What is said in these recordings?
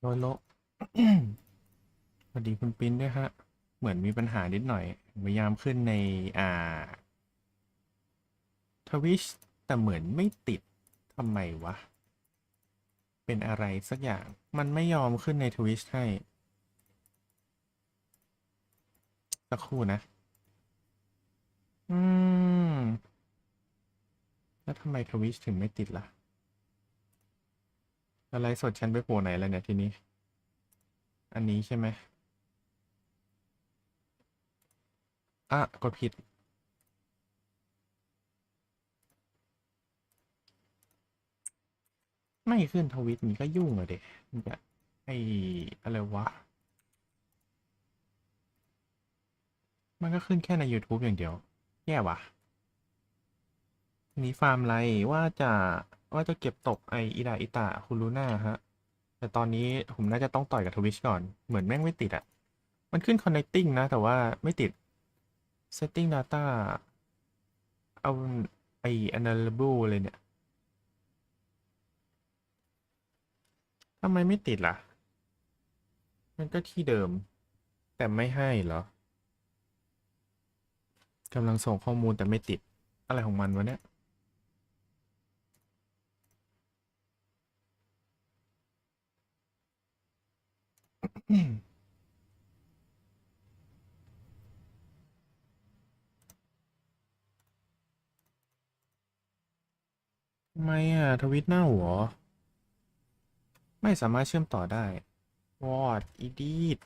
โลโลสวัสดีคุณปิ้นด้วยฮะ เหมือนมีปัญหานิดหน่อย พยายามขึ้นในอ่าทวิชแต่เหมือนไม่ติดทำไมวะ เป็นอะไรสักอย่าง มันไม่ยอมขึ้นในทวิชให้ สักครู่นะ อืม แล้วทำไมทวิชถึงไม่ติดล่ะอะ ไรสดฉันไปโผล่ไหนแล้วเนี่ยทีนี้ อันนี้ใช่ไหมอะ กดผิด ไม่ขึ้นทวิตนี้ก็ยุ่งอะเด็กมันจะไออะไรวะ มันก็ขึ้นแค่ใน YouTube อย่างเดียว แย่วะทีนี้ฟาร์มไรว่าจะ ว่าจะเก็บตกไออิดาอิตาคุรูน่าฮะ แต่ตอนนี้ผมน่าจะต้องต่อยกับทวิชก่อน เหมือนแม่งไม่ติดอะมันขึ้น connecting นะ แต่ว่าไม่ติด setting data เอาไอ a n a l a b l e เลยเนี่ยทำไมไม่ติดล่ะ มันก็ที่เดิม แต่ไม่ให้เหรอกำลังส่งข้อมูลแต่ไม่ติดอะไรของมันวะเนี่ย ทำไมอะ ทวิตหน้าหัว ไม่สามารถเชื่อมต่อได้ วอดอีดีด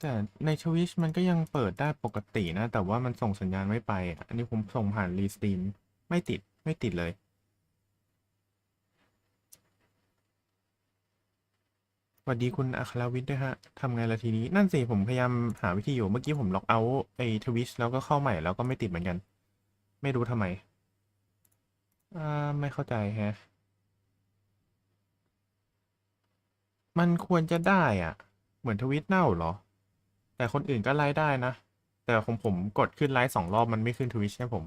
แต่ในทวิชมันก็ยังเปิดได้ปกตินะ แต่ว่ามันส่งสัญญาณไม่ไป อันนี้ผมส่งผ่านรีสตรีมไม่ติดไม่ติดเลย สวัสดีคุณอัครวิทย์ด้วยฮะทำไงละทีนี้ นั่นสิ ผมพยายามหาวิธีอยู่ เมื่อกี้ผมล็อกเอาไอ้ทวิชแล้วก็เข้าใหม่แล้วก็ไม่ติดเหมือนกัน ไม่รู้ทำไม อ่า ไม่เข้าใจแฮะ มันควรจะได้อะ เหมือนทวิตเน่าเหรอ แต่คนอื่นก็ไลฟ์ได้นะ แต่ของผมกดขึ้นไลฟ์สองรอบมันไม่ขึ้นทวิชให้ผม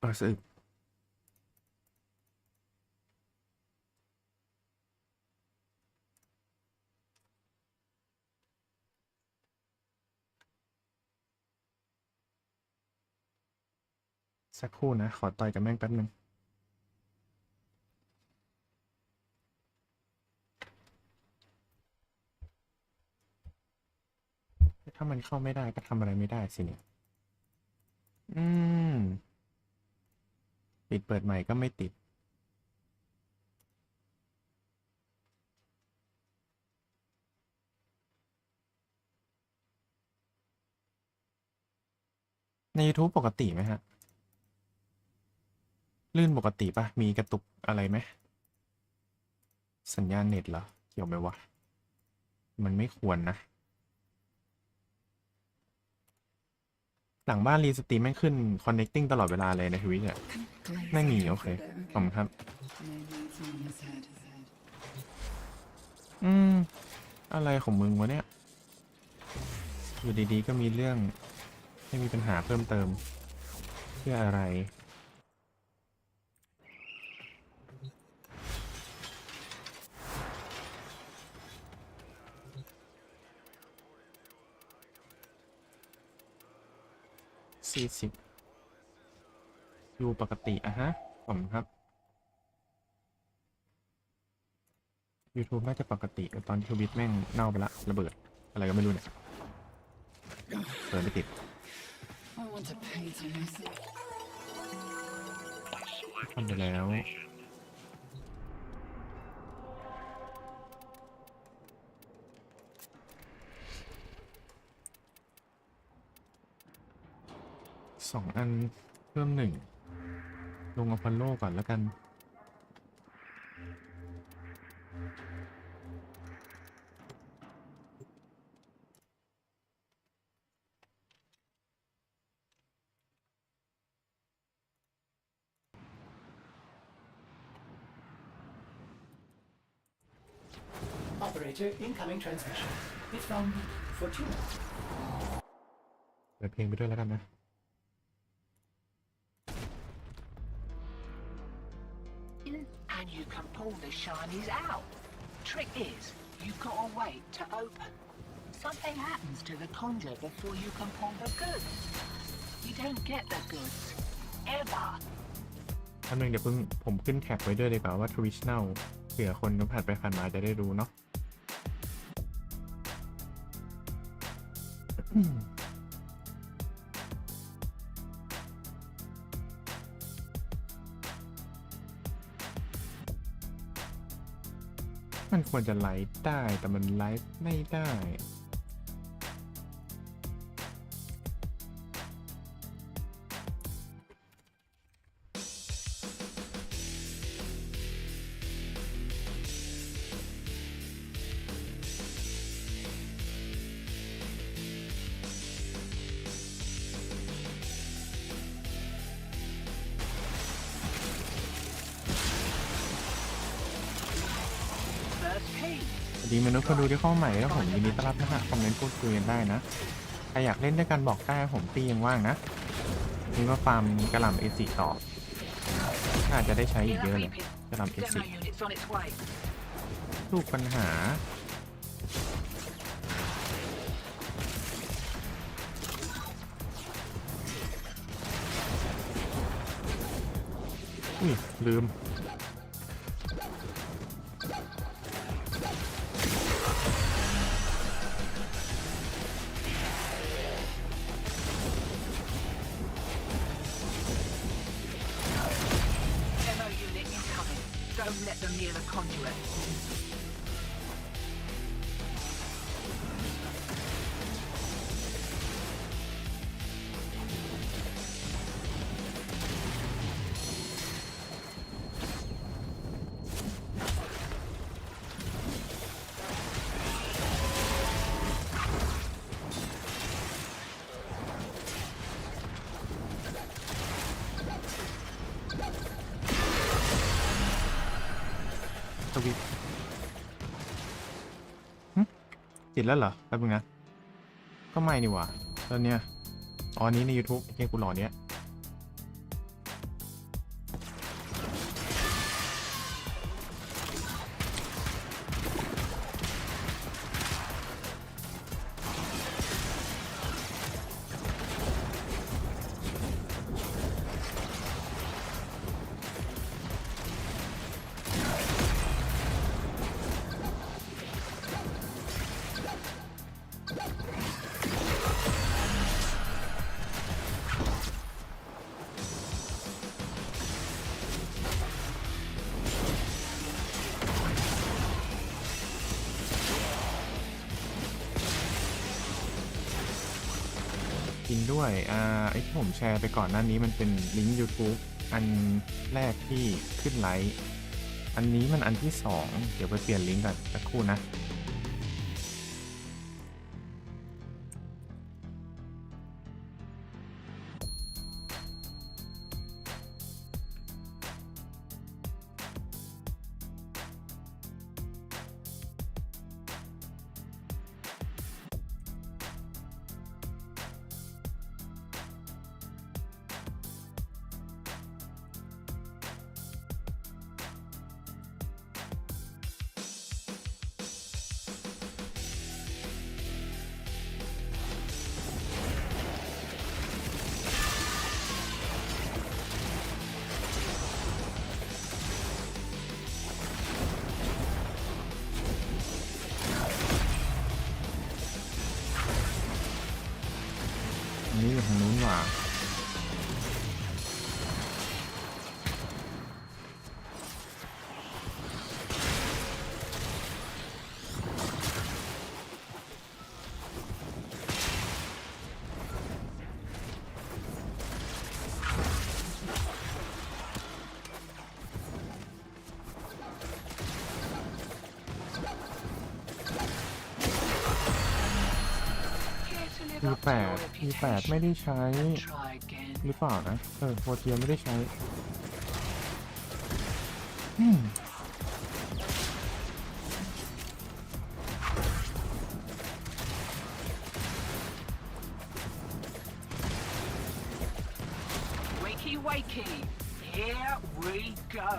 อเออสึกสักครู่นะ ขอต่อยกับแม่งแป๊บนึง ถ้ามันเข้าไม่ได้ก็ทำอะไรไม่ได้สิเนี่ย อืม ปิดเปิดใหม่ก็ไม่ติด ใน YouTube ปกติไหมฮะ ลื่นปกติปะมีกระตุกอะไรไหม สัญญาณเน็ตเหรอ เกี่ยวไหมวะ มันไม่ควรนะ หลังบ้านรีสตรีมแม่งขึ้น connecting ตลอดเวลาเลยในทวิตอ่ยแม่งมีโอเคขอบคุณครับ อืม อะไรของมึงวะเนี่ย อยู่ดีๆก็มีเรื่องให้มีปัญหาเพิ่มเติม เพื่ออะไร สี่สิบอยู่ปกติอะฮะ ผมครับ YouTube น่าจะปกติแต่ตอนที่ทวิตแม่งเน่าไปละระเบิด อะไรก็ไม่รู้เนี่ยเปิดไม่ติด I want to paint on myself. ทำไปแล้ว สองอันเพิ่มหนึ่งลงอพอลโลก่อนแล้วกัน Operator, incoming transmission. It's from Fortuna. เปิดเพลงไปด้วยแล้วกันนะ shinies out. Trick is, you've got to wait to open. Something happens to the conjure before you can pull the goods. You don't get the goods. Ever. ท่านหนึ่งเดี๋ยวเพิ่งผมขึ้นแท็กไว้ด้วยดีกว่าว่า Twitch Now เผื่อคนผ่านไปผ่านมาจะได้รู้เนาะ มันควรจะไลฟ์ได้แต่มันไลฟ์ไม่ได้ ดีมนุษย์คนดูที่เข้ามาใหม่แล้วผมยินดีต้อนรับนะฮะคอมเมนต์พูดคุยกันได้นะใครอยากเล่นด้วยกันบอกได้ผมตียังว่างนะนี่ว่าฟาร์มกระหล่ำเอซิต่อน่าจะได้ใช้อีกเยอะเลยกระหล่ำเอซิลูกปัญหาอุ้ยลืม วิตติดแล้วเหรอแป๊บนึงนะ ก็ไม่นี่หว่าตอนเนี้ยอ๋อนี้ใน YouTube ไอเหี้ยกูหล่อเนี้ย ด้วยอ่าไอที่ผมแชร์ไปก่อนหน้านี้มันเป็นลิงก์ YouTube อันแรกที่ขึ้นไลฟ์อันนี้มันอันที่สองเดี๋ยวไปเปลี่ยนลิงก์ก่อนสักครู่นะ อันนี้อยู่ ปดมีแปดไม่ได้ใช้ หรือเปล่านะ เออโฟเทียไม่ได้ใช้วคีไวคี here we go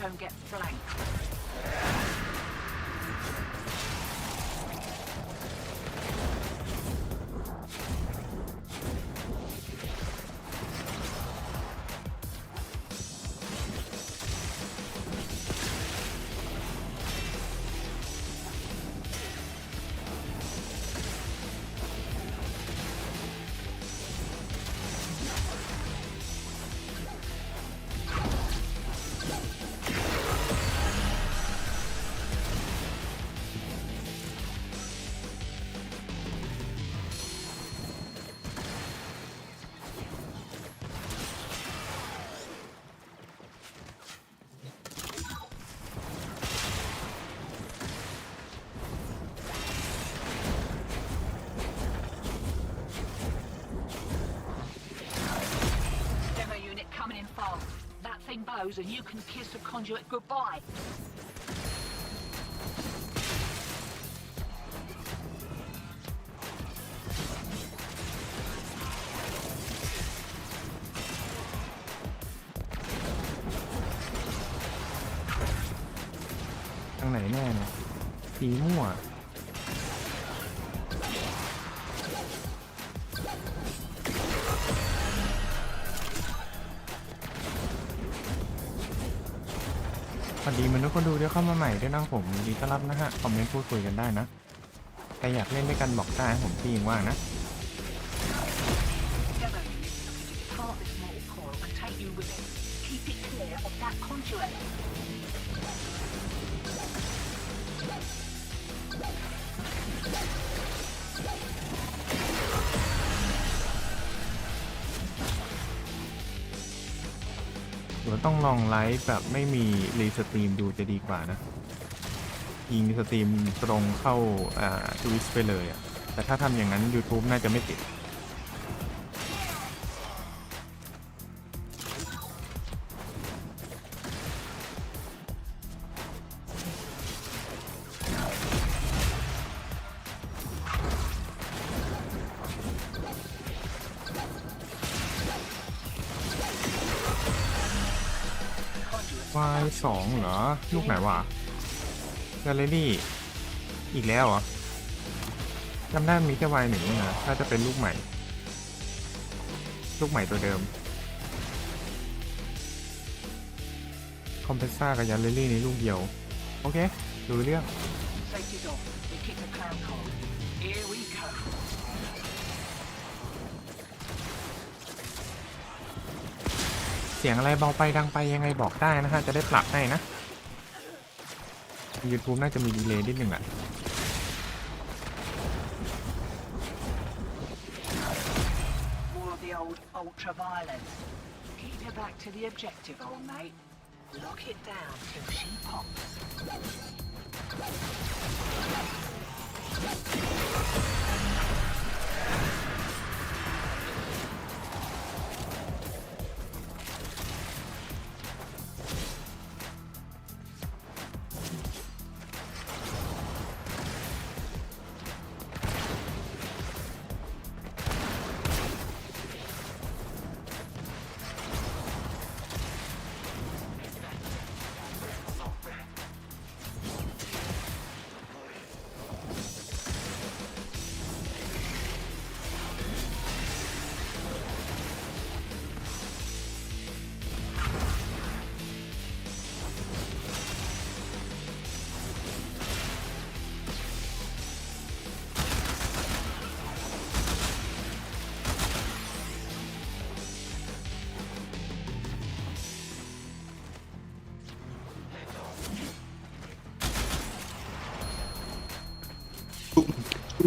Mind you don't get flanked. That thing blows and you can kiss the conduit goodbye. ทางไหน แน่เนี่ยสีมั่วสวัสดีมนุษย์คนดูที่เข้ามาใหม่ด้วยนะผมยินดีต้อนรับนะฮะคอมเมนต์พูดคุยกันได้นะใครอยากเล่นด้วยกันบอกได้ผมพี่ยิงว่างนะ ต้องลองไลฟ์แบบไม่มีรีสตรีมดูจะดีกว่านะ ยิงสตรีมตรงเข้าอ่าทวิสไปเลยอะแต่ถ้าทำอย่างนั้น YouTube น่าจะไม่ติด Y สองเหรอ ลูกไหนวะแกลเลอรี่อีกแล้วเหรอจำได้มีแค่ Y หนึ่งนะถ้าจะเป็นลูกใหม่ ลูกใหม่ตัวเดิม คอมเพรสซ่ากับยันเลอรี่ในลูกเดียว โอเค ดูเรื่อง Safety's off. We kick the clown car. Here we go. เสียงอะไรเบาไปดังไปยังไงบอกได้นะฮะจะได้ปรับให้นะ YouTube น่าจะมีดีเลย์นิดหนึ่งอะ More of the old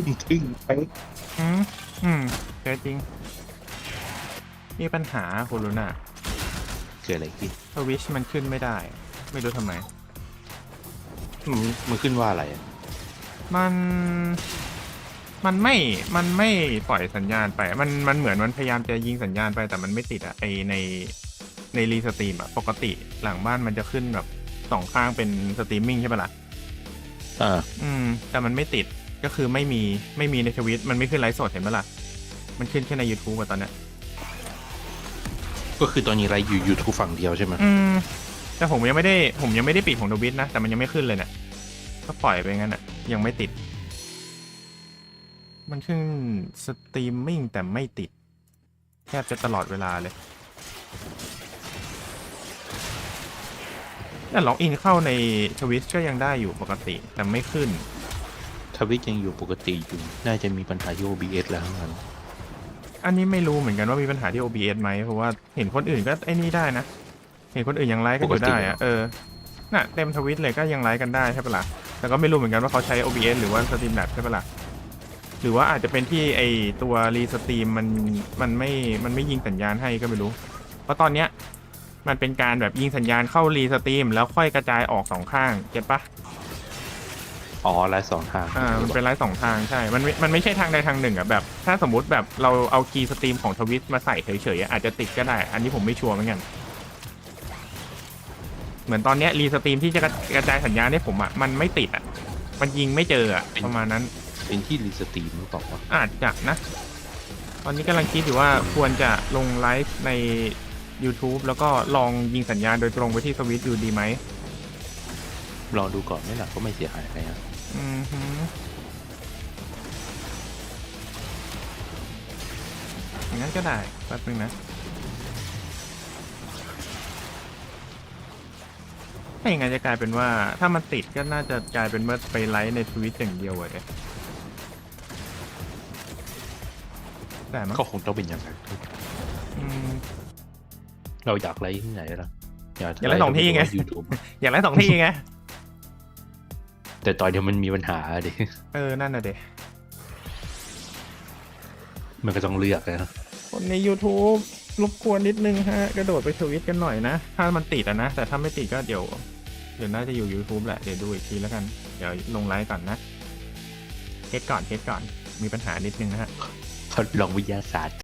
ทุ่มทึ่งไปอืมอืมเจอจริง มีปัญหาคุณลุน่ะเกิดอะไรขึ้นทวิชมันขึ้นไม่ได้ ไม่รู้ทำไม มันมันขึ้นว่าอะไรอะมัน มันไม่ มันไม่ปล่อยสัญญาณไป มัน มันเหมือนมันพยายามจะยิงสัญญาณไป แต่มันไม่ติดอะไอใน ในรีสตรีมอะปกติหลังบ้านมันจะขึ้นแบบสองข้างเป็นสตรีมมิ่งใช่ปะล่ะ อ่า อืม แต่มันไม่ติด ก็คือไม่มีไม่มีในทวิตมันไม่ขึ้นไลฟ์สดเห็นปะล่ะ มันขึ้นแค่ใน YouTube อะตอนเนี้ยก็คือตอนนี้ไรอยู่ยูทูบฝั่งเดียวใช่ไหมอืมแต่ผมยังไม่ได้ผมยังไม่ได้ปิดของทวิตนะ แต่มันยังไม่ขึ้นเลยเนี่ยก็ปล่อยไปงั้นอะยังไม่ติด มันขึ้นสตรีมมิ่งแต่ไม่ติดแทบจะตลอดเวลาเลยแต่ล็อกอินเข้าในทวิตก็ยังได้อยู่ปกติแต่ไม่ขึ้นท วิตยังอยู่ปกติอยู่ น่าจะมีปัญหาที่ OBS แล้วทั้งนั้นอันนี้ไม่รู้เหมือนกันว่ามีปัญหาที่ OBS ไหมเพราะว่าเห็นคนอื่นก็ไอ้นี่ได้นะ เห็นคนอื่นยังไลฟ์กันอยู่ได้อะเออ น่ะเต็มทวิตเลยก็ยังไลฟ์กันได้ใช่ปะล่ะ แต่ก็ไม่รู้เหมือนกันว่าเขาใช้ OBS หรือว่า Streamlabs ใช่ปะล่ะ หรือว่าอาจจะเป็นที่ไอตัวรีสตรีมมันมันไม่ มันไม่ยิงสัญญาณให้ก็ไม่รู้ เพราะตอนเนี้ยมันเป็นการแบบยิงสัญญาณเข้ารีสตรีมแล้วค่อยกระจายออกสองข้าง เก็ตปะ อ๋อไลฟ์สองทางอ่ามันเป็นไลฟ์สองทางใช่ มันไม่มันไม่ใช่ทางใดทางหนึ่งอะแบบ ถ้าสมมุติแบบเราเอาคีย์สตรีมของทวิตมาใส่เฉยๆอะอาจจะติดก็ได้ อันนี้ผมไม่ชัวร์เหมือนกัน เหมือนตอนเนี้ยรีสตรีมที่จะกระจายสัญญาณให้ผมอะมันไม่ติดอะ มันยิงไม่เจออะประมาณนั้น เป็นที่รีสตรีมหรือเปล่าวะอาจจะนะ ตอนนี้กำลังคิดอยู่ว่าควรจะลงไลฟ์ใน YouTube แล้วก็ลองยิงสัญญาณโดยตรงไปที่สวิตช์ดูดีไหม ลองดูก่อนไม่หลักก็ไม่เสียหายอะไรนะ อือฮึอย่างนั้นก็ได้แป๊บนึงนะถ้าอย่างนั้นจะกลายเป็นว่า ถ้ามันติดก็น่าจะกลายเป็นว่าไปไลฟ์ในทวิตอย่างเดียวเลยแต่มันก็คงต้องเป็นอย่างนั้นอืมเราอยากไลฟ์ที่ไหนล่ะอยากไลฟ์สองที่ไงยูทูบอยากไลฟ์สองที่ไง แต่ตอนเดียวมันมีปัญหาดิเออ นั่นน่ะเด็มันก็ต้องเลือกนะคนใน YouTube รบกวนนิดนึงฮะ กระโดดไปทวิตกันหน่อยนะ ถ้ามันติดอะนะ แต่ถ้าไม่ติดก็เดี๋ยว เดี๋ยวน่าจะอยู่ YouTube แหละ เดี๋ยวดูอีกทีแล้วกัน เดี๋ยวลงไลฟ์ก่อนนะเทสก่อนเทสก่อน มีปัญหานิดนึงนะฮะ ทดลองวิทยาศาสตร์